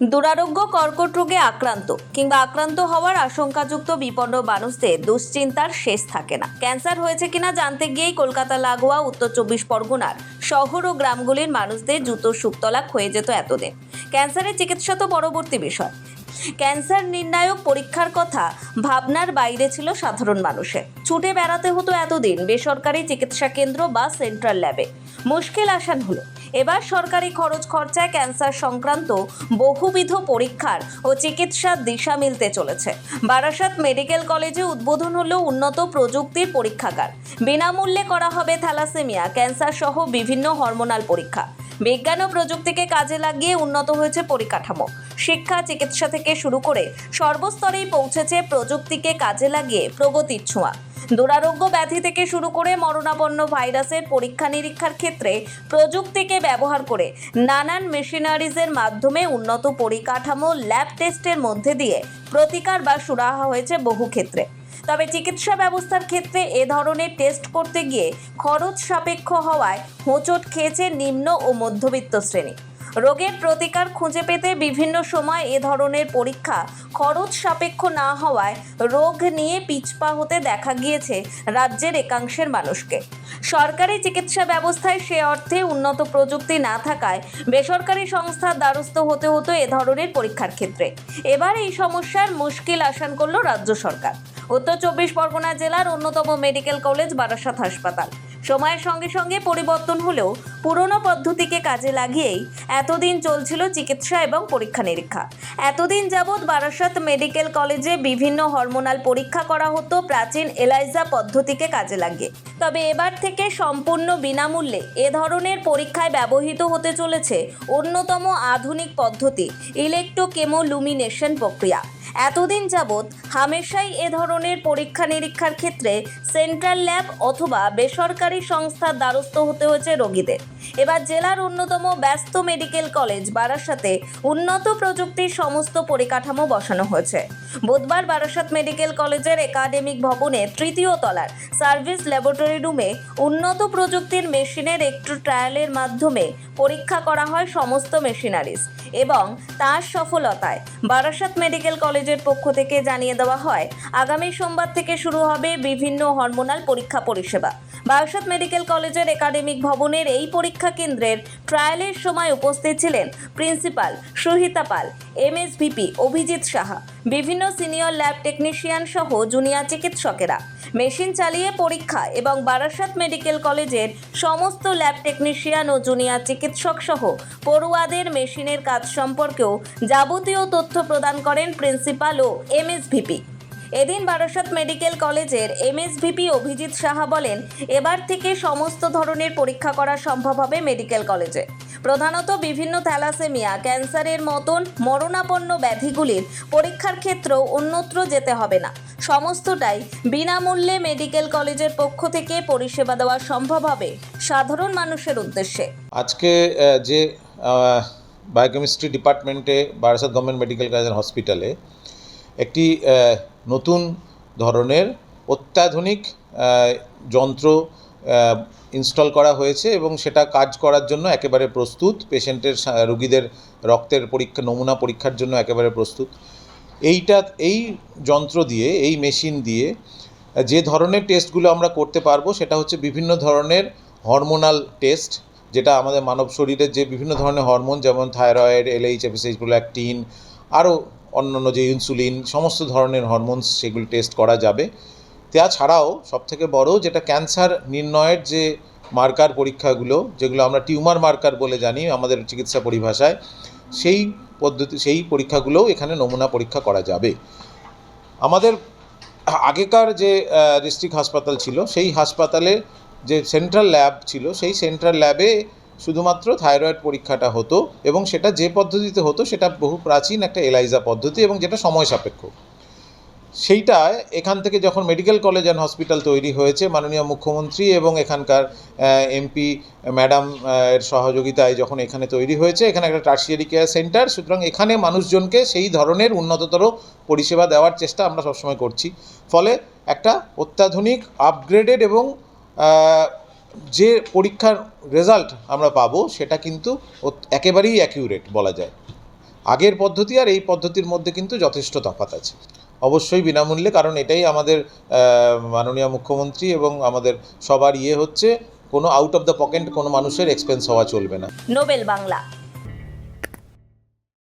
দুরারোগ্য কর্কট রোগে আক্রান্ত কিংবা আক্রান্ত হওয়ার আশঙ্কাযুক্ত বিপন্ন মানুষদের দুশ্চিন্তার শেষ থাকে না। ক্যান্সার হয়েছে কিনা জানতে গিয়েই কলকাতা লাগোয়া উত্তর চব্বিশ পরগনার শহর ও গ্রামগুলির মানুষদের জুতো সুক্তলাক হয়ে যেত এতদিন। ক্যান্সারের চিকিৎসা তো পরবর্তী বিষয়। ক্যান্সার নির্ণায়ক পরীক্ষার কথা ভাবনার বাইরে ছিল সাধারণ মানুষের। ছুটে বেড়াতে হতো এতদিন বেসরকারি চিকিৎসা কেন্দ্র বা সেন্ট্রাল ল্যাবে। মুশকিল আসান হলো। এবার সরকারি খরচ খরচায় ক্যান্সার সংক্রান্ত বহুবিধ পরীক্ষার ও চিকিৎসার দিশা মিলতে চলেছে। বারাসাত মেডিকেল কলেজে উদ্বোধন হল উন্নত প্রযুক্তির পরীক্ষাগার। বিনামূল্যে করা হবে থ্যালাসেমিয়া, ক্যান্সার সহ বিভিন্ন হরমোনাল পরীক্ষা। বিজ্ঞান ও প্রযুক্তিকে কাজে লাগিয়ে উন্নত হয়েছে পরিকাঠামো। শিক্ষা, চিকিৎসা থেকে শুরু করে সর্বস্তরেই পৌঁছেছে প্রযুক্তিকে কাজে লাগিয়ে প্রগতির ছোঁয়া। দুরারোগ্য ব্যাধি থেকে শুরু করে মরণাপন্ন ভাইরাসের পরীক্ষা নিরীক্ষার ক্ষেত্রে প্রযুক্তিকে ব্যবহার করে নানান মেশিনারিজের মাধ্যমে উন্নত পরিকাঠামো ল্যাব টেস্টের মধ্যে দিয়ে প্রতিকার বা সুরাহা হয়েছে বহু ক্ষেত্রে। তবে চিকিৎসা ব্যবস্থার ক্ষেত্রে এ ধরনের টেস্ট করতে গিয়ে খরচ সাপেক্ষ হওয়ায় হোঁচট খেয়েছে নিম্ন ও মধ্যবিত্ত শ্রেণি। রোগের প্রতিকার খুঁজে পেতে বিভিন্ন সময় এ ধরনের পরীক্ষা খরচ সাপেক্ষ না হওয়ায় রোগ নিয়ে পিছপা হতে দেখা গিয়েছে রাজ্যের একাংশের মানুষকে। সরকারি চিকিৎসা ব্যবস্থায় সে অর্থে উন্নত প্রযুক্তি না থাকায় বেসরকারি সংস্থার দ্বারস্থ হতে হতো এ ধরনের পরীক্ষার ক্ষেত্রে। এবার এই সমস্যার মুশকিল আসান করল রাজ্য সরকার। উত্তর চব্বিশ পরগনা জেলার অন্যতম মেডিকেল কলেজ বারাসাত হাসপাতাল। সময়ের সঙ্গে সঙ্গে পরিবর্তন হলেও পুরনো পদ্ধতিকে কাজে লাগিয়েই এতদিন চলছিল চিকিৎসা এবং পরীক্ষা নিরীক্ষা এতদিন যাবৎ বারাসাত মেডিকেল কলেজে বিভিন্ন হরমোনাল পরীক্ষা করা হতো প্রাচীন এলাইজা পদ্ধতিকে কাজে লাগিয়ে। তবে এবার থেকে সম্পূর্ণ বিনামূল্যে এ ধরনের পরীক্ষায় ব্যবহৃত হতে চলেছে অন্যতম আধুনিক পদ্ধতি, ইলেকট্রোকেমোলুমিনেশন প্রক্রিয়া। এতদিন যাবৎ হামেশাই এ ধরনের পরীক্ষা নিরীক্ষার ক্ষেত্রে সেন্ট্রাল ল্যাব অথবা বেসরকারি সংস্থার দ্বারস্থ হতে হয়েছে রোগীদের। এবার জেলার অন্যতম ব্যস্ত মেডিকেল কলেজ বারাসাতে উন্নত প্রযুক্তির সমস্ত পরিকাঠামো বসানো হয়েছে। বুধবার বারাসাত মেডিকেল কলেজের একাডেমিক ভবনে তৃতীয় তলার সার্ভিস ল্যাবরেটরি রুমে উন্নত প্রযুক্তির মেশিনের একটু ট্রায়ালের মাধ্যমে পরীক্ষা করা হয় সমস্ত মেশিনারিজ এবং তার সফলতায়। বারাসাত মেডিকেল কলেজের পক্ষ থেকে জানিয়ে দেওয়া হয়, আগামী সোমবার থেকে শুরু হবে বিভিন্ন হরমোনাল পরীক্ষা পরিষেবা। বারাসাত মেডিকেল কলেজের একাডেমিক ভবনের এই পরীক্ষা কেন্দ্রের ট্রায়ালের সময় উপস্থিত ছিলেন প্রিন্সিপাল সুহিতা পাল, এমএসভিপি অভিজিৎ সাহা, বিভিন্ন সিনিয়র ল্যাব টেকনিশিয়ান সহ জুনিয়র চিকিৎসকেরা। মেশিন চালিয়ে পরীক্ষা এবং বারাসাত মেডিকেল কলেজের সমস্ত ল্যাব টেকনিশিয়ান ও জুনিয়র চিকিৎসক সহ পড়ুয়াদের মেশিনের কাজ সম্পর্কেও যাবতীয় তথ্য প্রদান করেন প্রিন্সিপাল ও এমএসভিপি। এদিন বারাসাত মেডিকেল কলেজের এমএসভিপি অভিজিৎ সাহা বলেন, এবার থেকে সমস্ত ধরনের পরীক্ষা করা সম্ভব হবে মেডিকেল কলেজে। প্রধানত বিভিন্ন থ্যালাসেমিয়া, ক্যান্সারের মতন মরণাপন্ন ব্যাধিগুলির পরীক্ষার ক্ষেত্রেও অন্যত্র যেতে হবে না। সমস্তটাই বিনামূল্যে মেডিকেল কলেজের পক্ষ থেকে পরিষেবা দেওয়া সম্ভব হবে সাধারণ মানুষের উদ্দেশ্যে। আজকে যে বায়োকেমিস্ট্রি ডিপার্টমেন্টে বারাসাত গভর্নমেন্ট মেডিকেল কলেজ হসপিটালে একটি নতুন ধরনের অত্যাধুনিক যন্ত্র ইনস্টল করা হয়েছে এবং সেটা কাজ করার জন্য একেবারে প্রস্তুত। পেশেন্টের রুগীদের রক্তের পরীক্ষা, নমুনা পরীক্ষার জন্য একেবারে প্রস্তুত। এইটা, এই যন্ত্র দিয়ে, এই মেশিন দিয়ে, যে ধরনের টেস্টগুলো আমরা করতে পারব, সেটা হচ্ছে বিভিন্ন ধরনের হরমোনাল টেস্ট যেটা আমাদের মানব শরীরের যে বিভিন্ন ধরনের হরমোন যেমন থাইরয়েড এলএইচ এফএসএইচ প্রোল্যাকটিন আরও অন্যান্য যে ইনসুলিন সমস্ত ধরনের হরমোনস সেগুলো টেস্ট করা যাবে। তাছাড়াও সবথেকে বড় যেটা ক্যান্সার নির্ণয়ের যে মার্কার পরীক্ষাগুলো, যেগুলো আমরা টিউমার মার্কার বলে জানি আমাদের চিকিৎসা পরিভাষায়, সেই পদ্ধতি, সেই পরীক্ষাগুলোও এখানে নমুনা পরীক্ষা করা যাবে। আমাদের আগেকার যে ডিস্ট্রিক্ট হাসপাতাল ছিল, সেই হাসপাতালে যে সেন্ট্রাল ল্যাব ছিল, সেই সেন্ট্রাল ল্যাবে শুধুমাত্র থাইরয়েড পরীক্ষাটা হতো এবং সেটা যে পদ্ধতিতে হতো সেটা বহু প্রাচীন একটা এলাইজা পদ্ধতি এবং যেটা সময় সাপেক্ষ। সেইটা এখান থেকে যখন মেডিকেল কলেজ অ্যান্ড হসপিটাল তৈরি হয়েছে, মাননীয় মুখ্যমন্ত্রী এবং এখানকার এমপি ম্যাডাম এর সহযোগিতায় যখন এখানে তৈরি হয়েছে, এখানে একটা টার্সিয়ারি কেয়ার সেন্টার সুতরাং এখানে মানুষজনকে সেই ধরনের উন্নততর পরিষেবা দেওয়ার চেষ্টা আমরা সবসময় করছি। ফলে একটা অত্যাধুনিক আপগ্রেডেড এবং যে পরীক্ষার রেজাল্ট আমরা পাব, সেটা কিন্তু একেবারেই অ্যাকিউরেট বলা যায়। আগের পদ্ধতি আর এই পদ্ধতির মধ্যে কিন্তু যথেষ্ট তফাত আছে। অবশ্যই বিনামূল্যে, কারণ এটাই আমাদের মাননীয় মুখ্যমন্ত্রী এবং আমাদের সবার ইয়ে হচ্ছে, কোনো আউট অফ দ্য পকেট কোনো মানুষের এক্সপেন্স হওয়া চলবে না। নোবেল বাংলা।